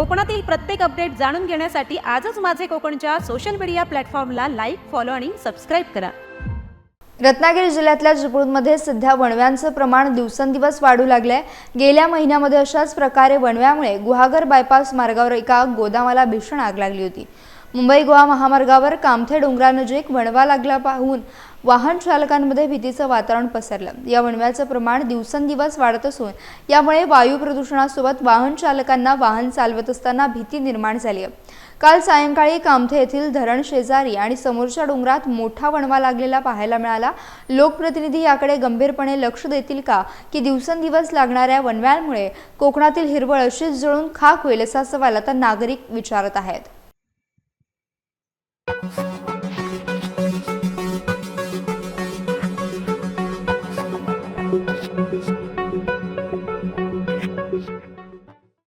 कोकणातील प्रत्येक अपडेट जाणून घेण्यासाठी आजच माझे कोकणच्या सोशल मीडिया प्लॅटफॉर्मला लाईक फॉलो आणि सबस्क्राईब करा. रत्नागिरी जिल्ह्यातल्या चिपळूणमध्ये सध्या वणव्यांचं प्रमाण दिवसेंदिवस वाढू लागलंय. गेल्या महिन्यामध्ये अशाच प्रकारे वणव्यामुळे गुहागर बायपास मार्गावर एका गोदामाला भीषण आग लागली होती. मुंबई गोवा महामार्गावर कामथे डोंगरानजीक वणवा लागला पाहून वाहन चालकांमध्ये भीतीचं वातावरण पसरलं. या वणव्याचं प्रमाण दिवसेंदिवस वाढत असून यामुळे वायू प्रदूषणासोबत वाहन चालकांना वाहन चालवत असताना भीती निर्माण झाली आहे. काल सायंकाळी कामथे येथील धरण शेजारी आणि समोरच्या डोंगरात मोठा वणवा लागलेला पाहायला मिळाला. लोकप्रतिनिधी याकडे गंभीरपणे लक्ष देतील का? की दिवसेंदिवस लागणाऱ्या वणव्यांमुळे कोकणातील हिरवळ अशीच जळून खाक होईल असा सवाल आता नागरिक विचारत आहेत. Thank